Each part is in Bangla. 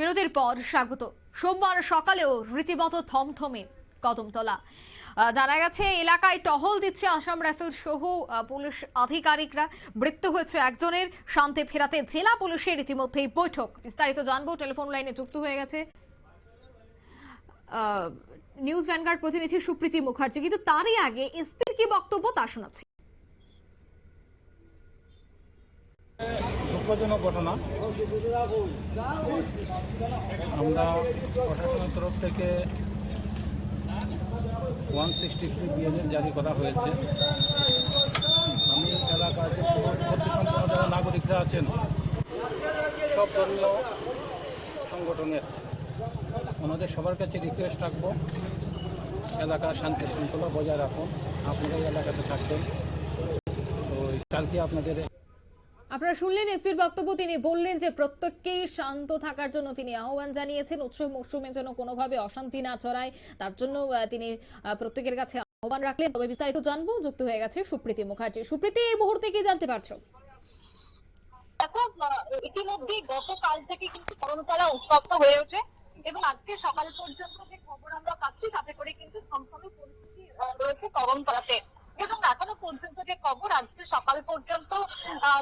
বিরতির পর স্বাগত। সোমবার সকালেও রীতিমতো থমথমে কদমতলা জানা গেছে, এলাকায় টহল দিচ্ছে আসাম রাইফেল সহ পুলিশ আধিকারিকরা। মৃত্যু হয়েছে একজনের, শান্তি ফেরাতে জেলা পুলিশের ইতিমধ্যেই বৈঠক। বিস্তারিত জানব, টেলিফোন লাইনে যুক্ত হয়ে গেছে। নিউজ ভ্যানগার্ড প্রতিনিধি সুপ্রীতি মুখার্জি। কিন্তু তারই আগে এসপির কি বক্তব্য তা শোনাচ্ছি। দুঃখজনক ঘটনা। আমরা প্রশাসনের তরফ থেকে ওয়ান সিক্সটি থ্রি বিএনএ জারি করা হয়েছে। আমি এলাকার যারা নাগরিকরা আছেন। সব ধর্মীয় সংগঠনের। ওনাদের সবার কাছে রিকোয়েস্ট রাখব। এলাকার শান্তি শৃঙ্খলা বজায় রাখুন। আপনারা এলাকাতে থাকবেন। তো কালকে আপনাদের আপনারা শুনলেন এসপির বক্তব্য। তিনি বললেন যে প্রত্যেককেই শান্ত থাকার জন্য তিনি আহ্বান জানিয়েছেন উৎসব মরশুমে যেন কোনোভাবে অশান্তি না ছড়ায়। তার জন্য তিনি প্রত্যেকের কাছে আহ্বান রাখলেন। তবে বিস্তারিত জানব যুক্ত হয়ে গেছে সুপ্রীতি মুখার্জি। সুপ্রীতি এই মুহূর্তে কি জানতে পারছ? দেখো আহ, ইতিমধ্যেই গতকাল থেকে কিন্তু করমতলা উত্তপ্ত হয়ে ওঠে এবং আজকে সকাল পর্যন্ত যে খবর আমরা পাচ্ছি তাতে করে কিন্তু থমথমে পরিস্থিতি রয়েছে করমতলাতে যে খবর আজকে সকাল পর্যন্ত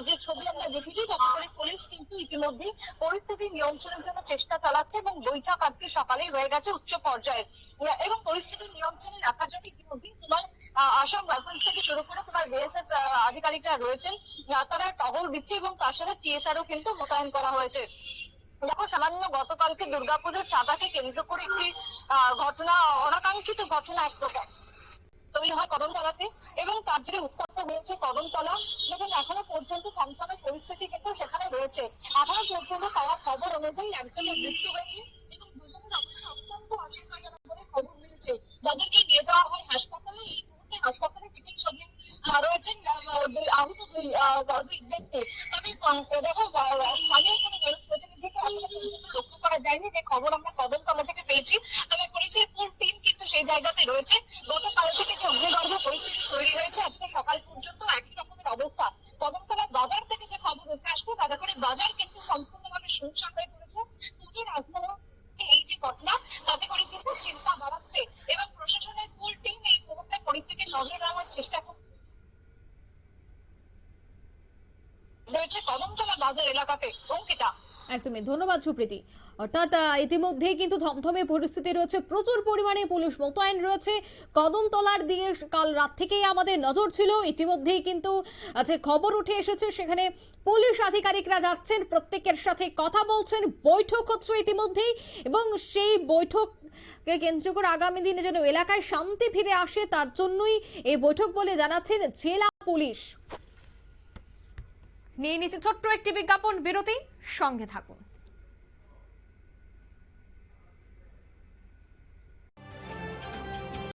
যে ছবি আমরা দেখেছি, তাতে করে পুলিশ কিন্তু ইতিমধ্যে পরিস্থিতি নিয়ন্ত্রণের জন্য চেষ্টা চালাচ্ছে এবং বৈঠক আজকে সকালেই হয়ে গেছে উচ্চ পর্যায়ের এবং পরিস্থিতি নিয়ন্ত্রণে রাখার জন্য ইতিমধ্যেই তোমার আসাম রাইফেলস থেকে শুরু করে তোমার বিএসএফ আধিকারিকরা রয়েছেন। তারা টহল দিচ্ছে এবং তার সাথে টিএসআরও কিন্তু মোতায়েন করা হয়েছে। দেখো, সামান্য গতকালকে দুর্গাপুজোর চাঁদাকে কেন্দ্র করে একটি ঘটনা, অনাকাঙ্ক্ষিত ঘটনা এক প্রকার। তৈরি হয় কদমতলাতে এবং তার জন্য উত্তপ্ত হয়েছে কদমতলা এবং এখনও পর্যন্ত থমথমে পরিস্থিতি কিন্তু সেখানে রয়েছে। এখনও পর্যন্ত পাওয়া খবর অনুযায়ী একজনের মৃত্যু হয়েছে এবং দুজনের অত্যন্ত খবর মিলছে। যাদেরকে নিয়ে যাওয়া হয় হাসপাতালে, এই আহত ব্যক্তি। তবে দেখো আহ, স্থানীয় কোনো জনপ্রতিনিধিকে এখনও পর্যন্ত লক্ষ্য করা যায়নি যে খবর আমরা কদমতলা থেকে পেয়েছি তবে পুলিশের ফুল টিম কিন্তু সেই জায়গাতে রয়েছে গতকাল থেকে যে অগ্নিগর্ভ পরিস্থিতি তৈরি হয়েছে আজকে সকাল পর্যন্ত একই রকমের অবস্থা কদমতলা বাজার থেকে যে খবর উঠে আসবে তাতে করে বাজার কিন্তু সম্পূর্ণভাবে শুনশান হয়ে পড়েছে পুজোর আগমন এই যে ঘটনা তাতে করে কিন্তু চিন্তা বাড়াচ্ছে এবং প্রশাসনের ফুল টিম এই মুহূর্তে পরিস্থিতি নজর রাখার চেষ্টা রয়েছে কদমতলা বাজার এলাকাতে অঙ্কিতা একদমই, ধন্যবাদ সুপ্রীতি। অর্থাৎ ইতিমধ্যেই কিন্তু থমথমে পরিস্থিতি রয়েছে, প্রচুর পরিমাণে পুলিশ মোতায়েন রয়েছে। কদমতলার দিকে কাল রাত থেকেই আমাদের নজর ছিল, ইতিমধ্যেই কিন্তু আছে খবর উঠে এসেছে, সেখানে পুলিশ আধিকারিকরা যাচ্ছেন, প্রত্যেকের সাথে কথা বলছেন, বৈঠক হচ্ছে ইতিমধ্যেই এবং সেই বৈঠককে কেন্দ্র করে আগামী দিনে যেন এলাকায় শান্তি ফিরে আসে, তার জন্যই এই বৈঠক বলে জানাচ্ছেন জেলা পুলিশ। নিয়ে নিচ্ছে ছোট্ট একটি বিজ্ঞাপন বিরতি। সঙ্গে থাকুন।